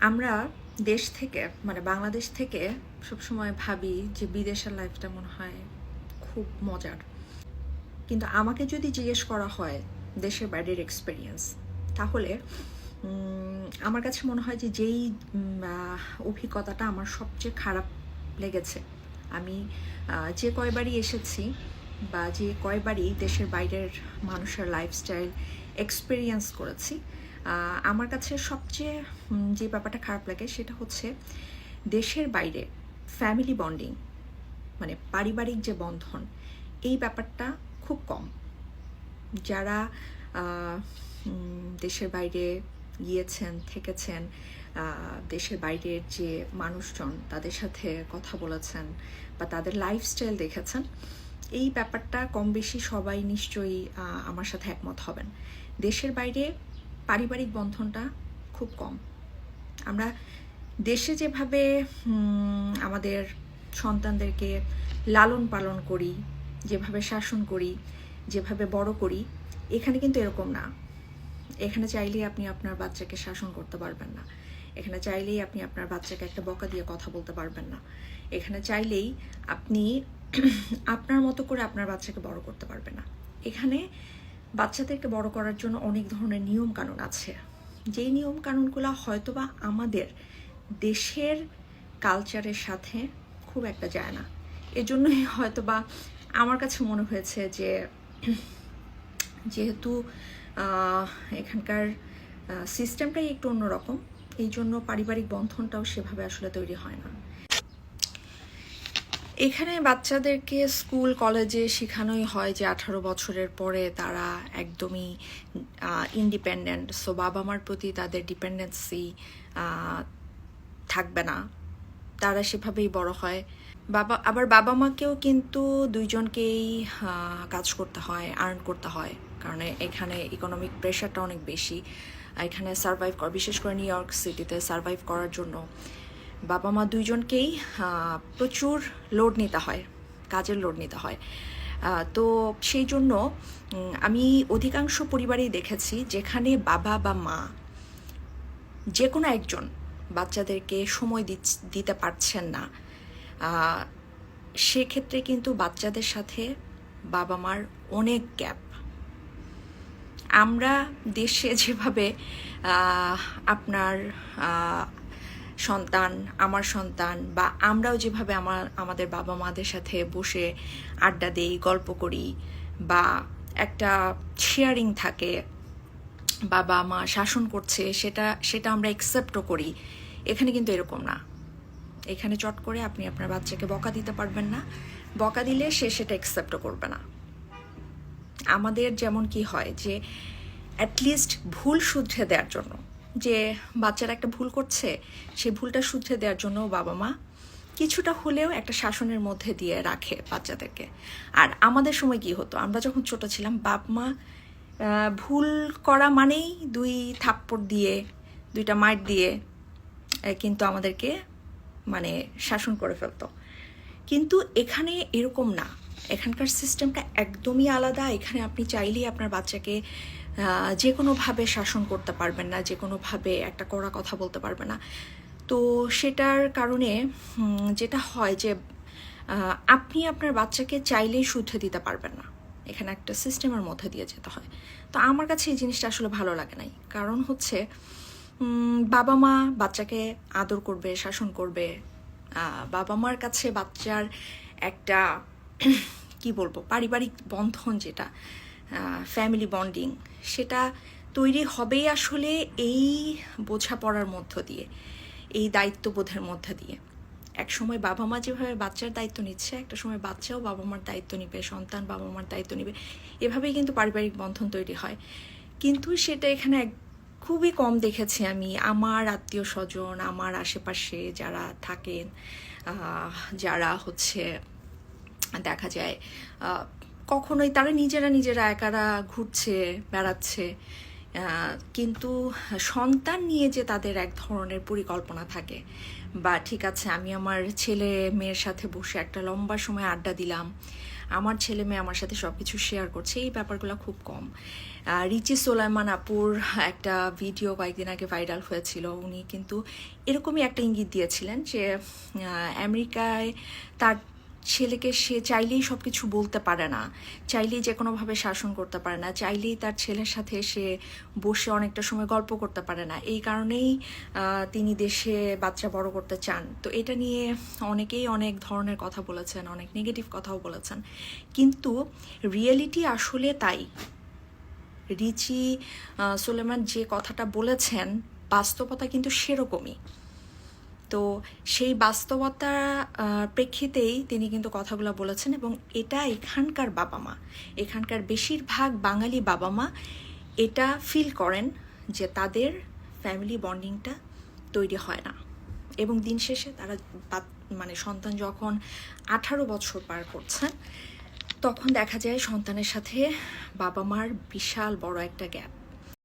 আমরা দেশ থেকে মানে বাংলাদেশ থেকে সবসময় ভাবি যে বিদেশের লাইফটা মনে হয় খুব মজার। কিন্তু আমাকে যদি জিজ্ঞেস করা হয় দেশের বাইরের এক্সপিরিয়েন্স তাহলে আমার কাছে মনে হয় যে যেই অভিজ্ঞতাটা আমার সবচেয়ে খারাপ লেগেছে। আমি যে কয়বারই এসেছি বা যে কয়বারই দেশের বাইরের মানুষের লাইফস্টাইল এক্সপিরিয়েন্স করেছি আমার কাছে সবচেয়ে যে ব্যাপারটা খারাপ লাগে সেটা হচ্ছে দেশের বাইরে ফ্যামিলি বন্ডিং মানে পারিবারিক যে বন্ধন, এই ব্যাপারটা খুব কম। যারা দেশের বাইরে গিয়েছেন, থেকেছেন দেশের বাইরের যে মানুষজন, তাদের সাথে কথা বলেছেন বা তাদের লাইফস্টাইল দেখেছেন, এই ব্যাপারটা কম বেশি সবাই নিশ্চয়ই আমার সাথে একমত হবেন। দেশের বাইরে পারিবারিক বন্ধনটা খুব কম। আমরা দেশে যেভাবে আমাদের সন্তানদেরকে লালন পালন করি, যেভাবে শাসন করি, যেভাবে বড় করি, এখানে কিন্তু এরকম না। এখানে চাইলেই আপনি আপনার বাচ্চাকে শাসন করতে পারবেন না। এখানে চাইলেই আপনি আপনার বাচ্চাকে একটা বকা দিয়ে কথা বলতে পারবেন না। এখানে চাইলেই আপনি আপনার মতো করে আপনার বাচ্চাকে বড় করতে পারবেন না। এখানে বাচ্চাদেরকে বড় করার জন্য অনেক ধরনের নিয়ম কানুন আছে। যেই নিয়ম কানুনগুলো হয়তোবা আমাদের দেশের কালচারের সাথে খুব একটা যায় না। এজন্যই হয়তোবা আমার কাছে মনে হয়েছে যে, যেহেতু এখানকার সিস্টেমটাই একটু অন্যরকম এই জন্য পারিবারিক বন্ধনটাও সেভাবে আসলে তৈরি হয় না। এখানে বাচ্চাদেরকে স্কুল, কলেজে শেখানোই হয় যে আঠারো বছরের পরে তারা একদমই ইন্ডিপেন্ডেন্ট সো বাবা মার প্রতি তাদের ডিপেন্ডেন্সি থাকবে না। তারা সেভাবেই বড় হয়। বাবা, আবার বাবা মাকেও কিন্তু দুইজনকেই কাজ করতে হয় আর্ন করতে হয়। কারণ এখানে ইকোনমিক প্রেশারটা অনেক বেশি। এখানে সার্ভাইভ কর, বিশেষ করে নিউ ইয়র্ক সিটিতে সার্ভাইভ করার জন্য। বাবা মা দুইজনকেই প্রচুর লোড নিতে হয়, কাজের লোড নিতে হয়। তো সেই জন্য আমি অধিকাংশ পরিবারেই দেখেছি যেখানে বাবা বা মা যে কোনো একজন বাচ্চাদেরকে সময় দিতে পারছেন না। সেক্ষেত্রে কিন্তু বাচ্চাদের সাথে বাবা মার অনেক গ্যাপ আমরা দেশে যেভাবে আপনার সন্তান, আমার সন্তান, বা আমরাও যেভাবে আমার, আমাদের বাবা মাদের সাথে বসে আড্ডা দেই, গল্প করি, বা একটা শেয়ারিং থাকে, বাবা মা শাসন করছে, সেটা সেটা আমরা একসেপ্টও করি। এখানে কিন্তু এরকম না। এখানে চট করে আপনি আপনার বাচ্চাকে বকা দিতে পারবেন না। বকা দিলে সে সেটা একসেপ্টও করবে না। আমাদের যেমন কি হয় যে অ্যাটলিস্ট ভুল শুধরে দেওয়ার জন্য যে বাচ্চারা একটা ভুল করছে, সেই ভুলটা শুধরে দেওয়ার জন্য বাবা মা কিছুটা হলেও একটা শাসনের মধ্যে দিয়ে রাখে বাচ্চাদেরকে। আর আমাদের সময় কি হতো? আমরা যখন ছোট ছিলাম, বাপ মা ভুল করা মানেই দুই থাপ্পড় দিয়ে, দুইটা মাইট দিয়ে কিন্তু আমাদেরকে মানে শাসন করে ফেলতো। কিন্তু এখানে এরকম না। এখানকার সিস্টেমটা একদমই আলাদা। এখানে আপনি চাইলেই আপনার বাচ্চাকে যে কোনোভাবে শাসন করতে পারবেন না, যে কোনোভাবে একটা কড়া কথা বলতে পারবে না। তো সেটার কারণে যেটা হয় যে আপনি আপনার বাচ্চাকে চাইলেই শুদ্ধ দিতে পারবেন না। এখানে একটা সিস্টেমের মধ্যে দিয়ে যেতে হয়। তো আমার কাছে এই জিনিসটা আসলে ভালো লাগে নাই। কারণ হচ্ছে বাবা মা বাচ্চাকে আদর করবে, শাসন করবে। বাবা মার কাছে বাচ্চার একটা, কি বলব, পারিবারিক বন্ধন যেটা ফ্যামিলি বন্ডিং সেটা তৈরি হবেই আসলে এই বোঝাপড়ার মধ্য দিয়ে, এই দায়িত্ববোধের মধ্য দিয়ে। এক সময় বাবা মা যেভাবে বাচ্চার দায়িত্ব নিচ্ছে, একটা সময় বাচ্চাও বাবা মার দায়িত্ব নিবে, সন্তান বাবা মার দায়িত্ব নিবে, এভাবেই কিন্তু পারিবারিক বন্ধন তৈরি হয়। কিন্তু সেটা এখানে খুবই কম দেখেছি আমি, আমার আত্মীয় স্বজন, আমার আশেপাশে যারা থাকেন যারা হচ্ছে, দেখা যায় কখনোই তারা নিজেরা নিজেরা একারা ঘুরছে, বেড়াচ্ছে কিন্তু সন্তান নিয়ে যে তাদের এক ধরনের পরিকল্পনা থাকে। বা ঠিক আছে, আমি আমার ছেলে মেয়ের সাথে বসে একটা লম্বা সময় আড্ডা দিলাম, আমার ছেলে মেয়ে আমার সাথে সব কিছু শেয়ার করছে, এই ব্যাপারগুলো খুব কম। রিচি সোলাইমান আপুর একটা ভিডিও কয়েকদিন আগে ভাইরাল হয়েছিল, উনি কিন্তু এরকমই একটা ইঙ্গিত দিয়েছিলেন যে আমেরিকায় তার ছেলেকে সে চাইলেই সব কিছু বলতে পারে না, চাইলেই যে কোনোভাবে শাসন করতে পারে না, চাইলেই তার ছেলের সাথে সে বসে অনেকটা সময় গল্প করতে পারে না। এই কারণেই তিনি দেশে বাচ্চা বড় করতে চান। তো এটা নিয়ে অনেকেই অনেক ধরনের কথা বলেছেন, অনেক নেগেটিভ কথাও বলেছেন। কিন্তু রিয়েলিটি আসলে তাই। রিচি সুলেমান যে কথাটা বলেছেন, বাস্তবতা কিন্তু সেরকমই। তো সেই বাস্তবতা প্রেক্ষিতেই তিনি কিন্তু কথাগুলো বলেছেন এবং এটা এখানকার বাবা মা। এখানকার বেশিরভাগ বাঙালি বাবা মা এটা ফিল করেন যে তাদের ফ্যামিলি বন্ডিংটা তৈরি হয় না। এবং দিন শেষে তারা মানে সন্তান যখন আঠারো বছর পার করছেন তখন দেখা যায় সন্তানের সাথে বাবা মার বিশাল বড় একটা গ্যাপ